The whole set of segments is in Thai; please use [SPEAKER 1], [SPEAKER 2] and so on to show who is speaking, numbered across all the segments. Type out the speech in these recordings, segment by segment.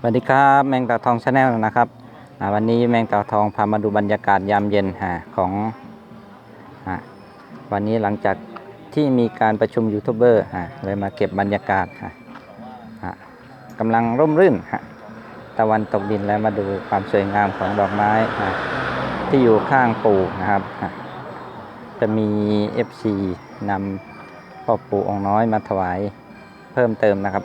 [SPEAKER 1] สวัสดีครับแมงตาทองชาแนลนะครับวันนี้แมงตาทองพามาดูบรรยากาศยามเย็นฮะของวันนี้หลังจากที่มีการประชุมยูทูบเบอร์ฮะเลยมาเก็บบรรยากาศฮะกำลังร่มรื่นฮะตะวันตกดินแล้วมาดูความสวยงามของดอกไม้ฮะที่อยู่ข้างปู่นะครับ จะมี FC นำพ่อปู่องค์น้อยมาถวายเพิ่มเติมนะครับ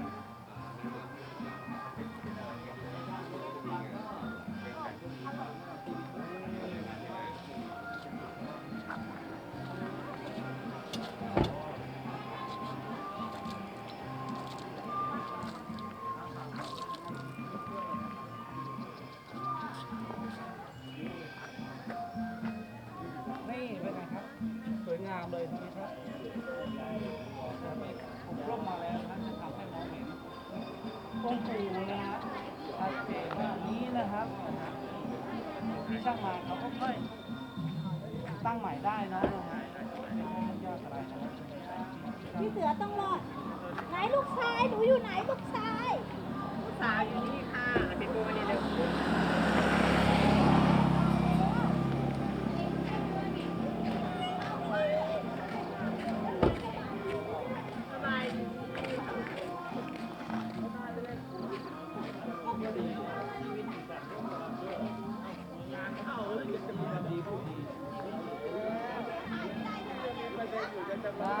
[SPEAKER 2] ปู่นะฮะชัดเจนแบบนี้นะครับที่ช่างมาเขาก็ค่อยตั้งใหม่ได้นะนะฮะไม่ยากอะไรนะครับ
[SPEAKER 3] พี่เสือต้องรอด ไหนลูกชายหนูอยู่ไหนลูกชาย
[SPEAKER 4] สาวอยู่นี่ค่ะเป็น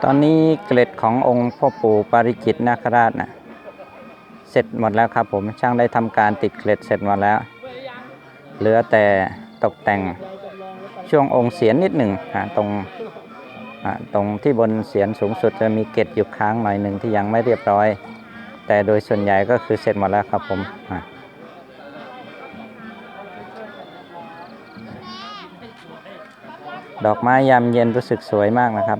[SPEAKER 4] ต
[SPEAKER 1] อนนี้เกล็ดขององค์พ่อปู่ปาริจิตนาคราชนะเสร็จหมดแล้วครับผมช่างได้ทำการติดเกล็ดเสร็จหมดแล้ว เหลือแต่ตกแต่งช่วงองค์เสียนนิดหนึ่งอ่าตรงอ่าตรงที่บนเสียนสูงสุดจะมีเกล็ดอยู่ค้างหน่อยหนึ่งที่ยังไม่เรียบร้อย แต่โดยส่วนใหญ่ก็คือเสร็จหมดแล้วครับผมอ่าดอกไม้ยามเย็นรู้สึกสวยมากนะครับ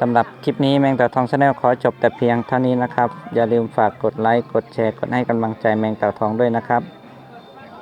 [SPEAKER 1] สำหรับคลิปนี้แมงเต่าทองชาแนลขอจบแต่เพียงเท่านี้นะครับ อย่าลืมฝากกดไลค์ กดแชร์ กดให้กำลังใจแมงเต่าทองด้วยนะครับ